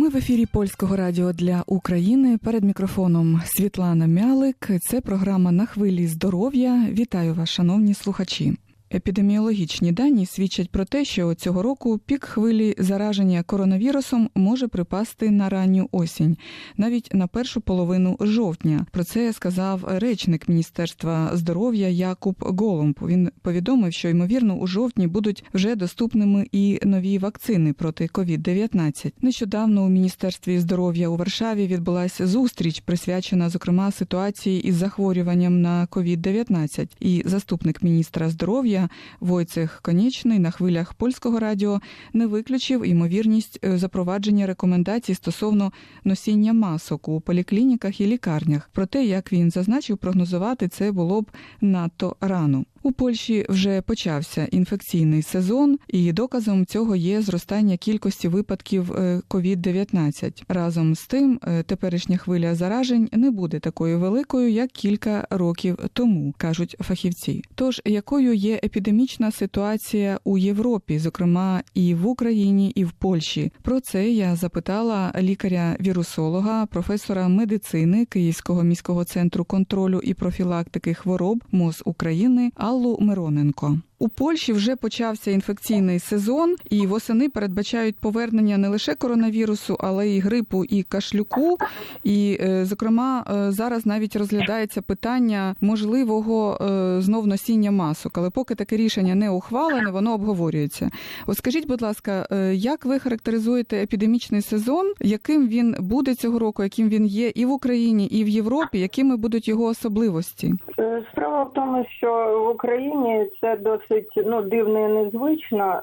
Ми в ефірі польського радіо для України. Перед мікрофоном Світлана Мялик. Це програма на хвилі здоров'я. Вітаю вас, шановні слухачі. Епідеміологічні дані свідчать про те, що цього року пік хвилі зараження коронавірусом може припасти на ранню осінь, навіть на першу половину жовтня. Про це сказав речник Міністерства здоров'я Якуб Голумб. Він повідомив, що ймовірно у жовтні будуть вже доступними і нові вакцини проти COVID-19. Нещодавно у міністерстві здоров'я у Варшаві відбулася зустріч, присвячена зокрема ситуації із захворюванням на COVID-19. І заступник міністра здоров'я. Войцех Конічний на хвилях польського радіо не виключив ймовірність е, запровадження рекомендацій стосовно носіння масок у поліклініках і лікарнях. Проте, як він зазначив, прогнозувати це було б надто рано. У Польщі вже почався інфекційний сезон, і доказом цього є зростання кількості випадків COVID-19. Разом з тим, е, теперішня хвиля заражень не буде такою великою, як кілька років тому, кажуть фахівці. Тож якою є епідемічна ситуація у Європі, зокрема і в Україні, і в Польщі? Про це я запитала лікаря-вірусолога, професора медицини Київського міського центру контролю і профілактики хвороб МОЗ України. Аллу Мироненко. У Польщі вже почався інфекційний сезон, і восени передбачають повернення не лише коронавірусу, але й грипу і кашлюку. І, е, зокрема, е, зараз навіть розглядається питання можливого е, знов носіння масок. Але поки таке рішення не ухвалене, воно обговорюється. От скажіть, будь ласка, як ви характеризуєте епідемічний сезон, яким він буде цього року, яким він є і в Україні, і в Європі, якими будуть його особливості? Справа в тому, що в Україні це досить ну дивно і незвично.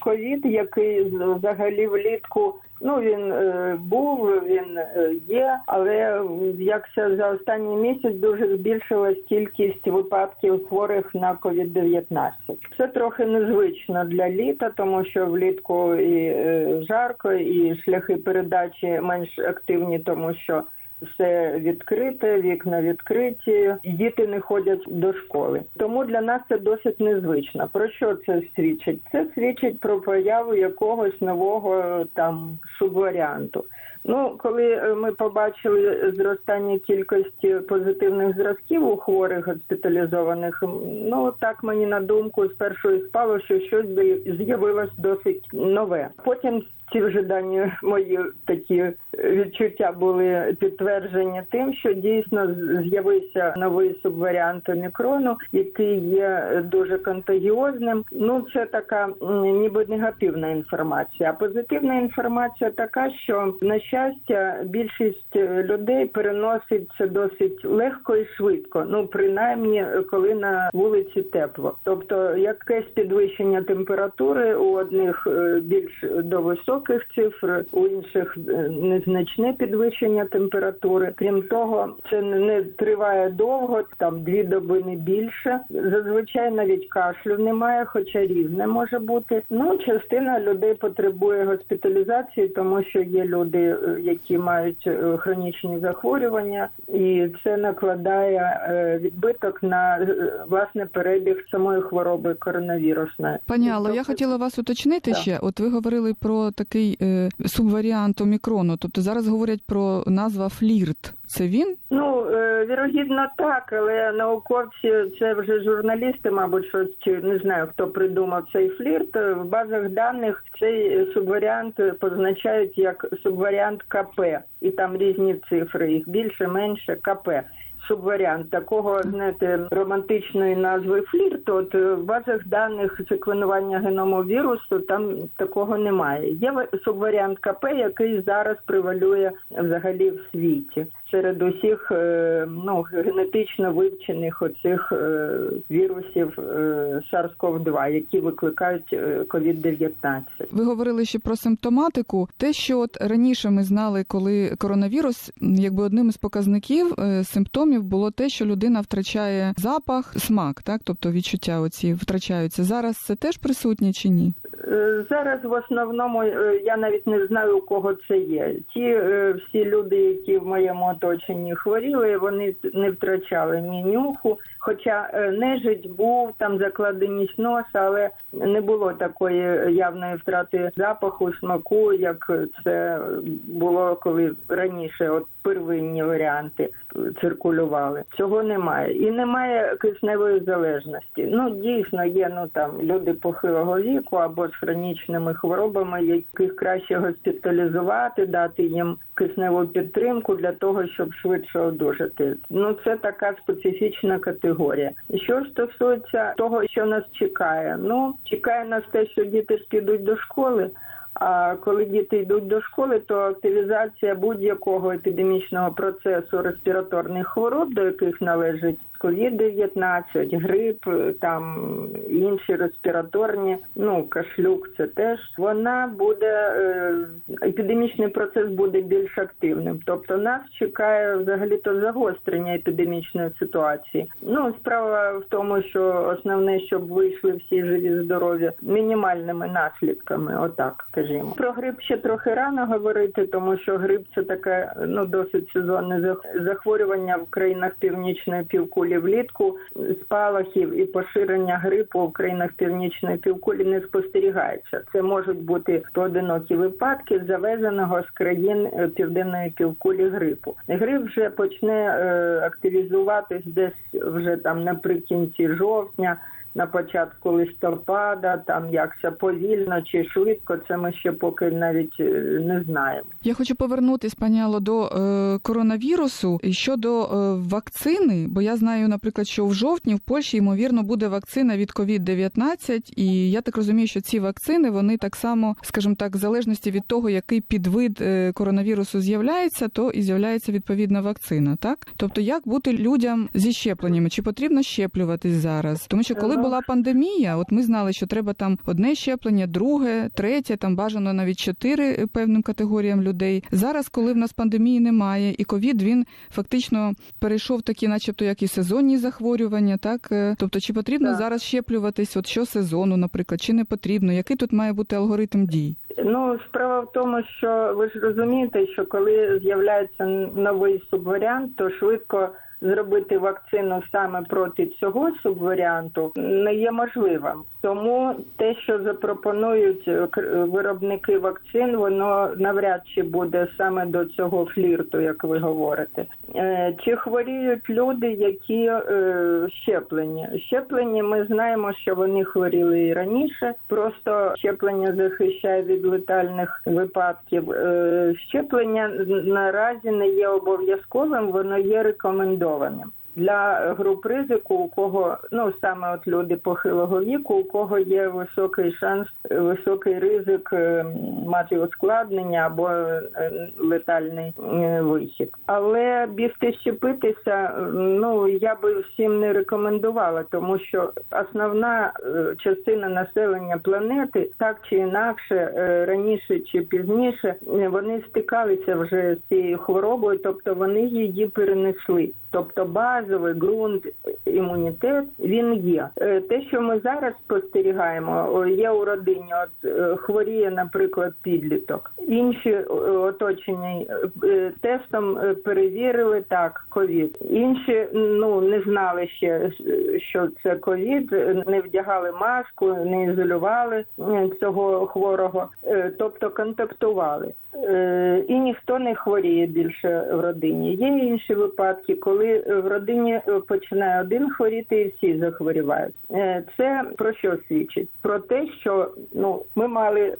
Ковід, який взагалі влітку. Ну він е, був, він е, є, але якся за останній місяць дуже збільшилась кількість випадків хворих на COVID-19. Це трохи незвично для літа, тому що влітку і е, жарко, і шляхи передачі менш активні, тому що все відкрите, вікна відкриті, діти не ходять до школи. Тому для нас це досить незвично. Про що це свідчить? Це свідчить про появу якогось нового там субваріанту. Ну, коли ми побачили зростання кількості позитивних зразків у хворих госпіталізованих, ну так мені на думку спершу і спало, що щось з'явилось досить нове. Потім ці вже дані мої такі відчуття були підтверджені тим, що дійсно з'явився новий субваріант омікрону, який є дуже контагіозним. Ну це така ніби негативна інформація. А позитивна інформація така, що на щастя більшість людей переносить це досить легко і швидко. Ну принаймні, коли на вулиці тепло, тобто якесь підвищення температури у одних більш до високих високих цифр, у інших незначне підвищення температури. Крім того, це не триває довго, там дві доби не більше. Зазвичай навіть кашлю немає, хоча різне може бути. Ну, частина людей потребує госпіталізації, тому що є люди, які мають хронічні захворювання, і це накладає відбиток на власне перебіг самої хвороби коронавірусної. Пані Алло, я хотіла вас уточнити так. ще. От ви говорили про такий е, субваріант омікрону. Тобто зараз говорять про назва флірт. Це він? Ну е, вірогідно так, але науковці це вже журналісти, мабуть, щось не знаю, хто придумав цей флірт. В базах даних цей субваріант позначають як субваріант КП, і там різні цифри, їх більше, менше КП субваріант такого знаєте, романтичної назви флірт. От в базах даних секвенування геному вірусу там такого немає. Є субваріант КП, який зараз превалює взагалі в світі серед усіх ну генетично вивчених оцих вірусів SARS-CoV-2, які викликають COVID-19. Ви говорили ще про симптоматику. Те, що от раніше ми знали, коли коронавірус, якби одним із показників симптомів було те, що людина втрачає запах, смак, так тобто відчуття оці втрачаються. Зараз це теж присутнє чи ні? Зараз в основному я навіть не знаю у кого це є. Ті всі люди, які в моєму оточенні хворіли, вони не втрачали ні нюху. Хоча е, нежить був там закладеність носа, але не було такої явної втрати запаху, смаку, як це було коли раніше, от первинні варіанти циркулювали. Цього немає. І немає кисневої залежності. Ну дійсно є ну там люди похилого віку або з хронічними хворобами, яких краще госпіталізувати, дати їм кисневу підтримку для того, щоб швидше одужати. Ну це така специфічна категорія. Що стосується того, що нас чекає, ну чекає нас те, що діти ж підуть до школи. А коли діти йдуть до школи, то активізація будь-якого епідемічного процесу респіраторних хвороб, до яких належить COVID-19, грип, там інші респіраторні, ну кашлюк, це теж вона буде епідемічний процес буде більш активним. Тобто нас чекає взагалі то загострення епідемічної ситуації. Ну справа в тому, що основне, щоб вийшли всі живі, здорові, мінімальними наслідками. Отак скажімо. Про грип ще трохи рано говорити, тому що грип це таке ну досить сезонне захворювання в країнах північної півкулі влітку. Спалахів і поширення грипу в країнах північної півкулі не спостерігається. Це можуть бути поодинокі випадки завезеного з країн південної півкулі грипу. Грип вже почне активізуватись десь вже там наприкінці жовтня на початку листопада, там як це повільно чи швидко, це ми ще поки навіть е, не знаємо. Я хочу повернутись, пані Алло, до е, коронавірусу щодо е, вакцини, бо я знаю, наприклад, що в жовтні в Польщі ймовірно буде вакцина від COVID-19, і я так розумію, що ці вакцини вони так само, скажімо так, в залежності від того, який підвид коронавірусу з'являється, то і з'являється відповідна вакцина. Так, тобто, як бути людям зі щепленнями? Чи потрібно щеплюватись зараз? Тому що коли була пандемія, от ми знали, що треба там одне щеплення, друге, третє, там бажано навіть чотири певним категоріям людей. Зараз, коли в нас пандемії немає, і ковід він фактично перейшов такі, начебто, як і сезонні захворювання, так тобто, чи потрібно так. зараз щеплюватись, от що сезону, наприклад, чи не потрібно? Який тут має бути алгоритм дій? Ну, справа в тому, що ви ж розумієте, що коли з'являється новий субваріант, то швидко зробити вакцину саме проти цього субваріанту не є можливим. Тому те, що запропонують виробники вакцин, воно навряд чи буде саме до цього флірту, як ви говорите. Чи хворіють люди, які щеплені? Щеплені, ми знаємо, що вони хворіли і раніше. Просто щеплення захищає від летальних випадків. Щеплення наразі не є обов'язковим, воно є рекомендованим. Для груп ризику, у кого ну саме от люди похилого віку, у кого є високий шанс, високий ризик мати ускладнення або летальний вихід. Але бігти щепитися, ну я би всім не рекомендувала, тому що основна частина населення планети так чи інакше, раніше чи пізніше, вони стикалися вже з цією хворобою, тобто вони її перенесли. Тобто базовий ґрунт імунітет він є. Те, що ми зараз спостерігаємо, є у родині. От хворіє, наприклад, підліток. Інші оточення тестом перевірили так, ковід. Інші ну не знали ще, що це ковід, не вдягали маску, не ізолювали цього хворого, тобто контактували. І ніхто не хворіє більше в родині. Є інші випадки, коли в родині починає один хворіти і всі захворівають. Це про що свідчить? Про те, що ну ми мали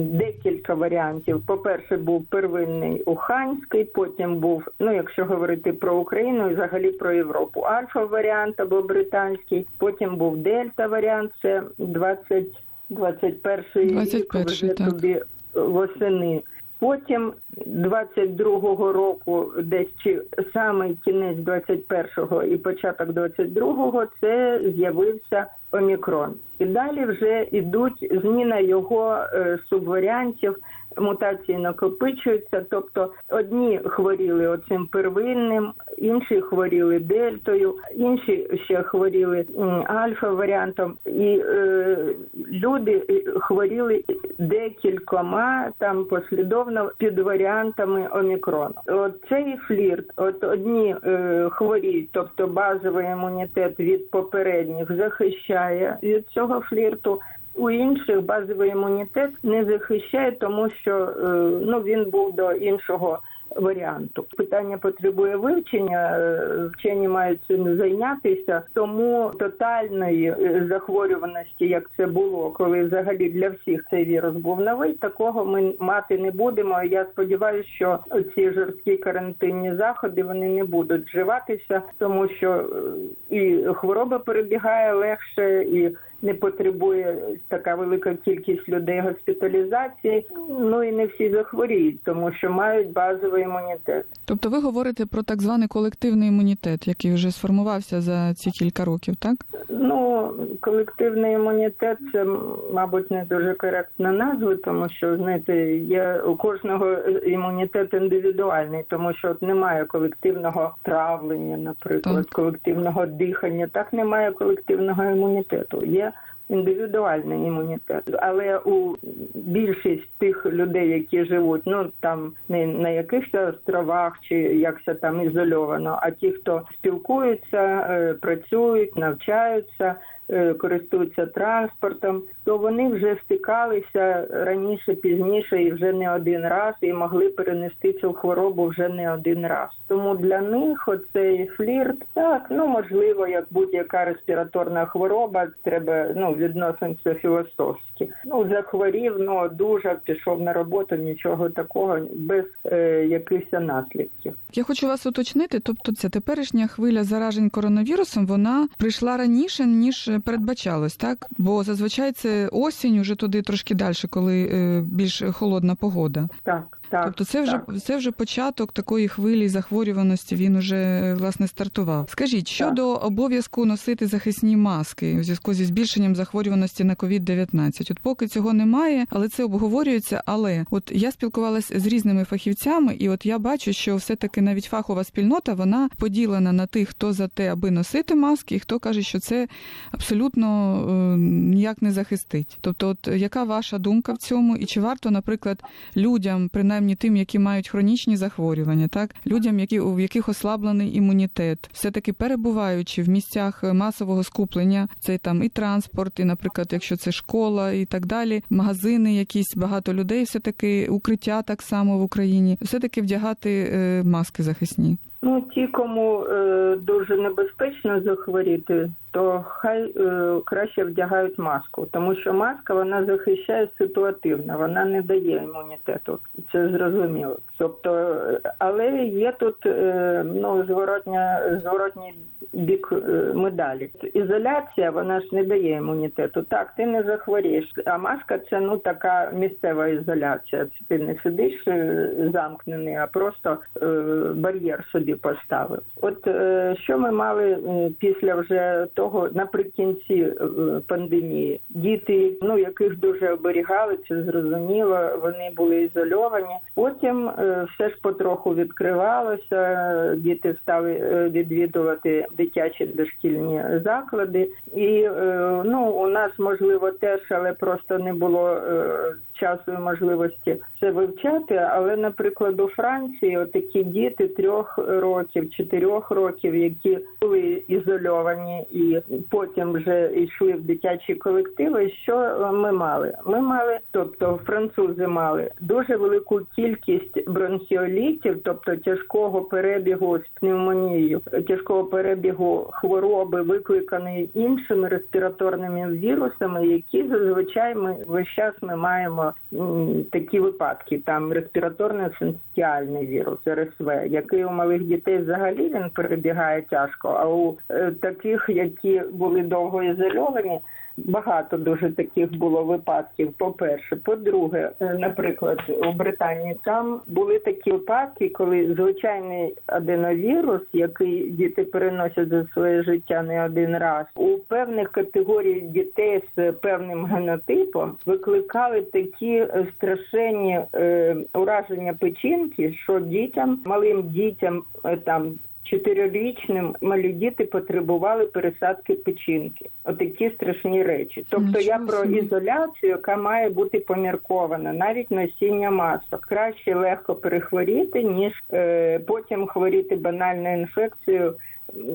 декілька варіантів. По-перше, був первинний Уханський, потім був, ну якщо говорити про Україну і взагалі про Європу, альфа-варіант або британський, потім був дельта-варіант, це 20, 21 рік, вже так. туди восени. Потім 22-го року, десь чи саме кінець 21-го і початок 22-го, це з'явився омікрон. І далі вже йдуть зміна його е, субваріантів. Мутації накопичуються, тобто одні хворіли оцим первинним, інші хворіли дельтою, інші ще хворіли альфа-варіантом, і е, люди хворіли декількома там послідовно під варіантами омікрону. От цей флірт, от одні е, хворіють, тобто базовий імунітет від попередніх захищає від цього флірту. У інших базовий імунітет не захищає, тому що е, ну він був до іншого варіанту. Питання потребує вивчення. е, Вчені мають цим зайнятися, тому тотальної е, захворюваності, як це було, коли взагалі для всіх цей вірус був новий, такого ми мати не будемо. Я сподіваюся, що ці жорсткі карантинні заходи вони не будуть вживатися, тому що і хвороба перебігає легше і. Не потребує така велика кількість людей госпіталізації. Ну і не всі захворіють, тому що мають базовий імунітет. Тобто ви говорите про так званий колективний імунітет, який вже сформувався за ці кілька років, так? Ну, колективний імунітет це, мабуть, не дуже коректна назва, тому що знаєте, є у кожного імунітет індивідуальний, тому що от немає колективного травлення, наприклад, Так. колективного дихання. Так немає колективного імунітету. Є індивідуальний імунітет, але у більшість тих людей, які живуть, ну там не на якихось островах чи якся там ізольовано, а ті, хто спілкуються, е, працюють, навчаються. Е, Користуються транспортом, то вони вже стикалися раніше, пізніше і вже не один раз, і могли перенести цю хворобу вже не один раз. Тому для них оцей флірт, так ну можливо, як будь-яка респіраторна хвороба, треба ну відносимося філософськи. Ну захворів, ну дуже пішов на роботу, нічого такого без е, якихось наслідків. Я хочу вас уточнити. Тобто, ця теперішня хвиля заражень коронавірусом вона прийшла раніше ніж передбачалось, так? Бо зазвичай це осінь, уже туди трошки далі, коли е, більш холодна погода. Так, так. тобто, це вже так. це вже початок такої хвилі захворюваності. Він уже е, власне стартував. Скажіть щодо обов'язку носити захисні маски у зв'язку зі збільшенням захворюваності на COVID-19. От поки цього немає, але це обговорюється. Але от я спілкувалася з різними фахівцями, і от я бачу, що все таки навіть фахова спільнота вона поділена на тих, хто за те, аби носити маски, і хто каже, що це абсолютно е, ніяк не захистить. Тобто, от яка ваша думка в цьому, і чи варто, наприклад, людям, принаймні тим, які мають хронічні захворювання, так людям, які у яких ослаблений імунітет, все таки перебуваючи в місцях масового скуплення, це там і транспорт, і, наприклад, якщо це школа і так далі, магазини, якісь багато людей, все таки укриття так само в Україні, все таки вдягати е, маски захисні. Ну, ті, кому е, дуже небезпечно захворіти, то хай е, краще вдягають маску, тому що маска вона захищає ситуативно, вона не дає імунітету. Це зрозуміло. Тобто, але є тут е, ну зворотня зворотній бік е, медалі. Ізоляція вона ж не дає імунітету. Так, ти не захворієш. А маска це ну така місцева ізоляція. Ти не сидиш е, замкнений, а просто е, бар'єр собі поставив. От е, що ми мали після вже того наприкінці е, пандемії? Діти, ну яких дуже оберігали, це зрозуміло. Вони були ізольовані. Потім е, все ж потроху відкривалося. Діти стали е, відвідувати дитячі дошкільні заклади, і ну у нас можливо теж, але просто не було часу і можливості це вивчати. Але, наприклад, у Франції отакі діти трьох років, чотирьох років, які були ізольовані і потім вже йшли в дитячі колективи. Що ми мали? Ми мали, тобто французи мали дуже велику кількість бронхіолітів, тобто тяжкого перебігу з пневмонією, тяжкого перебігу хвороби, викликаної іншими респіраторними вірусами, які зазвичай ми весь час ми маємо такі випадки. Там респіраторно-синстіальний вірус РСВ, який у малих дітей взагалі він перебігає тяжко. А у е, таких, які були довго ізольовані. Багато дуже таких було випадків. По-перше, по-друге, е, наприклад, у Британії там були такі випадки, коли звичайний аденовірус, який діти переносять за своє життя не один раз, у певних категорій дітей з певним генотипом викликали такі страшенні е, ураження печінки, що дітям, малим дітям е, там чотирирічним малі діти потребували пересадки печінки. Отакі страшні речі. Тобто я про ізоляцію, яка має бути поміркована, навіть носіння масок. Краще легко перехворіти, ніж е, потім хворіти банальною інфекцією.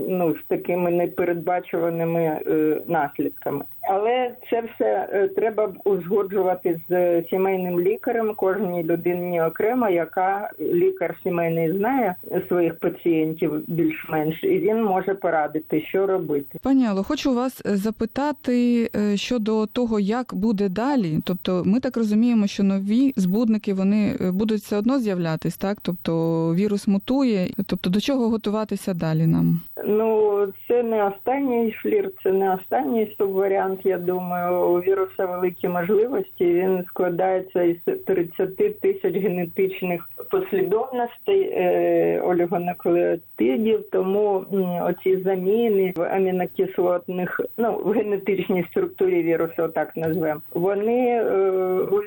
Ну, з такими непередбачуваними е, наслідками. Але це все е, треба узгоджувати з сімейним лікарем, кожній людині окремо, яка лікар сімейний знає своїх пацієнтів більш-менш, і він може порадити, що робити. Пані Алло, хочу вас е, запитати е, щодо того, як буде далі. Тобто, ми так розуміємо, що нові збудники вони е, будуть все одно з'являтись, так? Тобто вірус мутує. Тобто, до чого готуватися далі нам? Ну, це не останній флір, це не останній субваріант. Я думаю, у віруса великі можливості. Він складається із 30 тисяч генетичних послідовностей е, олігонуклеотидів. Тому оці заміни в амінокислотних, ну в генетичній структурі вірусу, так назвемо, вони е,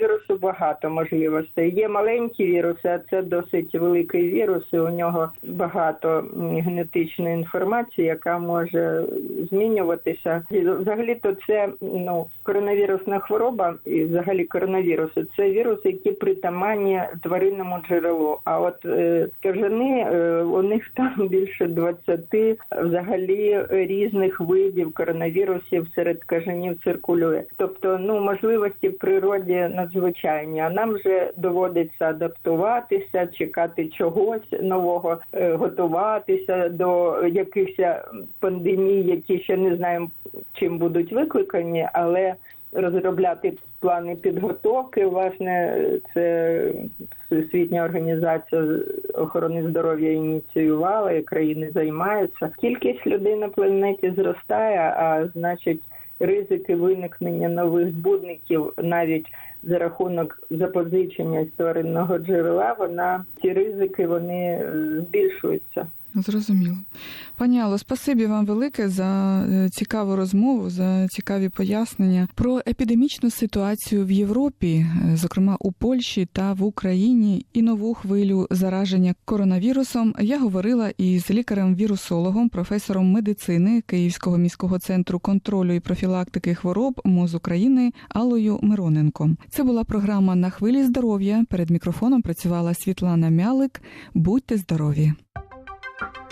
вірусу багато можливостей. Є маленькі віруси, а це досить великий вірус. і У нього багато генетичної інформації, яка може змінюватися. Взагалі то це ну коронавірусна хвороба, і взагалі коронавіруси це віруси, які притаманні тваринному джерелу. А от е, кажани е, у них там більше 20 взагалі різних видів коронавірусів серед кажанів циркулює. Тобто, ну можливості в природі надзвичайні. А нам вже доводиться адаптуватися, чекати чогось нового, е, готуватися до якихось пандемій, які ще не знаємо чим будуть викликані, але розробляти плани підготовки. Власне, це Всесвітня організація охорони здоров'я ініціювала, і країни займаються. Кількість людей на планеті зростає, а значить, ризики виникнення нових збудників навіть за рахунок запозичення з тваринного джерела, вона ці ризики вони е, збільшуються. Зрозуміло. Пані Алло, спасибі вам велике за е, цікаву розмову, за цікаві пояснення про епідемічну ситуацію в Європі, е, зокрема у Польщі та в Україні, і нову хвилю зараження коронавірусом. Я говорила із лікарем-вірусологом, професором медицини Київського міського центру контролю і профілактики хвороб МОЗ України Аллою Мироненко. Це була програма на хвилі здоров'я. Перед мікрофоном працювала Світлана Мялик. Будьте здорові! you.